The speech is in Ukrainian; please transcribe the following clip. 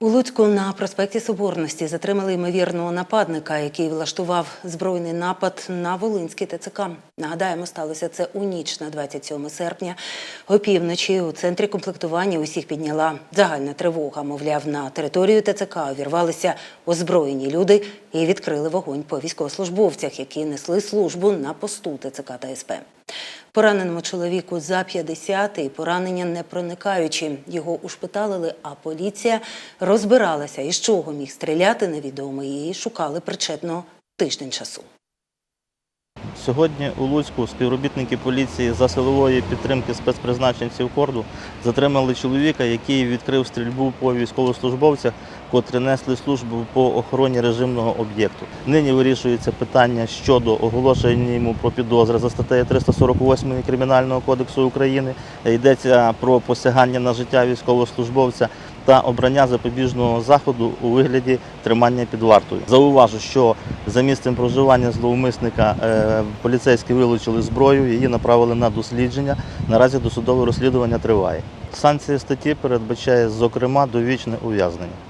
У Луцьку на проспекті Соборності затримали ймовірного нападника, який влаштував збройний напад на Волинський ТЦК. Нагадаємо, сталося це у ніч на 27 серпня. Опівночі у центрі комплектування усіх підняла загальна тривога. Мовляв, на територію ТЦК увірвалися озброєні люди і відкрили вогонь по військовослужбовцях, які несли службу на посту ТЦК та СП. Пораненому чоловіку за 50 і поранення не проникаючі. Його ушпиталили, а поліція розбиралася, із чого міг стріляти невідомий, і шукали причетного тиждень часу. Сьогодні у Луцьку співробітники поліції за силової підтримки спецпризначенців корду затримали чоловіка, який відкрив стрільбу по військовослужбовцях, котрі несли службу по охороні режимного об'єкту. Нині вирішується питання щодо оголошення йому про підозри за статтею 348 Кримінального кодексу України. Йдеться про посягання на життя військовослужбовця та обрання запобіжного заходу у вигляді тримання під вартою. Зауважу, що за місцем проживання зловмисника е, поліцейські вилучили зброю, її направили на дослідження. Наразі досудове розслідування триває. Санкція статті передбачає, зокрема, довічне ув'язнення.